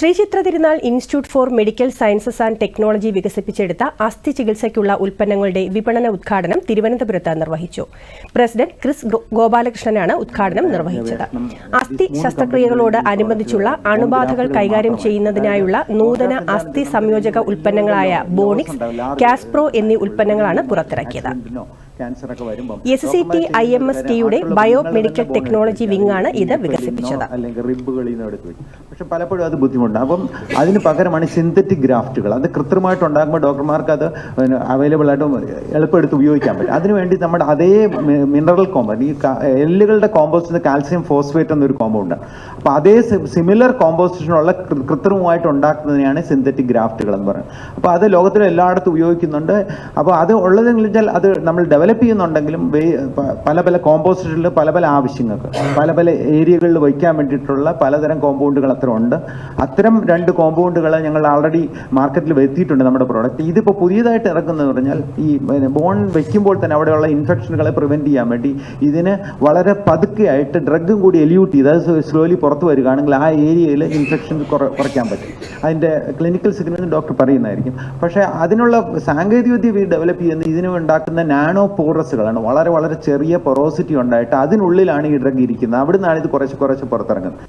Sree Chitra Tirunal institute for medical sciences and technology വികസിപ്പിച്ചെടുത്ത അസ്ഥി ചികിത്സയ്ക്കുള്ള ഉൽപ്പന്നങ്ങളുടെ വിപണന ഉദ്ഘാടനം തിരുവനന്തപുരത്ത് നിർവഹിച്ചു. പ്രസിഡന്റ് ക്രിസ് ഗോപാലകൃഷ്ണനാണ് ഉദ്ഘാടനം നിർവഹിച്ചത്. അസ്ഥി ശസ്ത്രക്രിയകളോട് അനുബന്ധിച്ചുള്ള അണുബാധകൾ കൈകാര്യം ചെയ്യുന്നതിനായുള്ള നൂതന അസ്ഥി സംയോജക ഉൽപ്പന്നങ്ങളായ ബോണിക്സ് കാസ്പ്രോ എന്നീ ഉൽപ്പന്നങ്ങളാണ് പുറത്തിറക്കിയത്. വരുമ്പോൾ S C T I M S ടിയുടെ ബയോ മെഡിക്കൽ ടെക്നോളജി വിംഗ് ആണ് ഇത് വികസിപ്പിച്ചത്. അല്ലെങ്കിൽ റിബുകളിൽ നിന്ന് എടുത്ത് വെക്കും. പക്ഷെ പലപ്പോഴും അത് ബുദ്ധിമുട്ടാണ്. അപ്പം അതിന് പകരമാണ് സിന്തറ്റിക് ഗ്രാഫ്റ്റുകൾ അത് കൃത്രിമമായിട്ട് ഉണ്ടാക്കുമ്പോൾ ഡോക്ടർമാർക്ക് അത് അവൈലബിൾ ആയിട്ട് എളുപ്പമെടുത്ത് ഉപയോഗിക്കാൻ പറ്റും. അതിനുവേണ്ടി നമ്മുടെ അതേ മിനറൽ കോമ്പൗണ്ട് ഈ എല്ലുകളുടെ കോമ്പോസ്റ്റിന് കാൽസ്യം ഫോസ്ഫേറ്റ് എന്നൊരു കോമ്പൗണ്ട് അപ്പോൾ അതേ സിമിലർ കോമ്പോസിഷനുള്ള കൃത്രിമമായിട്ട് ഉണ്ടാക്കുന്നതിനെയാണ് സിന്തറ്റിക് ഗ്രാഫ്റ്റുകൾ എന്ന് പറയുന്നത്. അപ്പോൾ അത് ലോകത്തിൽ എല്ലായിടത്തും ഉപയോഗിക്കുന്നുണ്ട്. അപ്പോൾ അത് ഉള്ളതെന്ന് വെച്ചാൽ അത് നമ്മൾ ഡെവലപ്പ് ചെയ്യുന്നുണ്ടെങ്കിലും വേ- പല പല കോമ്പോസ്റ്റുകളിൽ പല പല ആവശ്യങ്ങൾക്ക് പല പല ഏരിയകളിൽ വയ്ക്കാൻ വേണ്ടിയിട്ടുള്ള പലതരം കോമ്പൗണ്ടുകൾ അത്ര ഉണ്ട്. അത്തരം രണ്ട് കോമ്പൗണ്ടുകൾ ഞങ്ങൾ ആൾറെഡി മാർക്കറ്റിൽ എത്തിയിട്ടുണ്ട് നമ്മുടെ പ്രോഡക്റ്റ് ഇതിപ്പോൾ പുതിയതായിട്ട് ഇറക്കുന്നത് പറഞ്ഞാൽ ഈ ബോൺ വയ്ക്കുമ്പോൾ തന്നെ അവിടെയുള്ള ഇൻഫെക്ഷനുകളെ പ്രിവെന്റ് ചെയ്യാൻ വേണ്ടി ഇതിന് വളരെ പതുക്കെയായിട്ട് ഡ്രഗും കൂടി എലിയൂട്ട് ചെയ്ത് അത് സ്ലോലി പുറത്ത് വരികയാണെങ്കിൽ ആ ഏരിയയിൽ ഇൻഫെക്ഷൻ കുറയ്ക്കാൻ പറ്റും. അതിന്റെ ക്ലിനിക്കൽ സിഗ്നൽ ഡോക്ടർ പറയുന്നതായിരിക്കും. പക്ഷേ അതിനുള്ള സാങ്കേതികവിദ്യ ഡെവലപ്പ് ചെയ്യുന്ന ഇതിനുണ്ടാക്കുന്ന നാനോ പോറസുകളാണ് വളരെ വളരെ ചെറിയ പൊറോസിറ്റി ഉണ്ടായിട്ട് അതിനുള്ളിലാണ് ഈ ഡ്രഗ് ഇരിക്കുന്നത്. അവിടുന്നാണ് ഇത് കുറച്ച് കുറച്ച് പുറത്തിറങ്ങുന്നത്.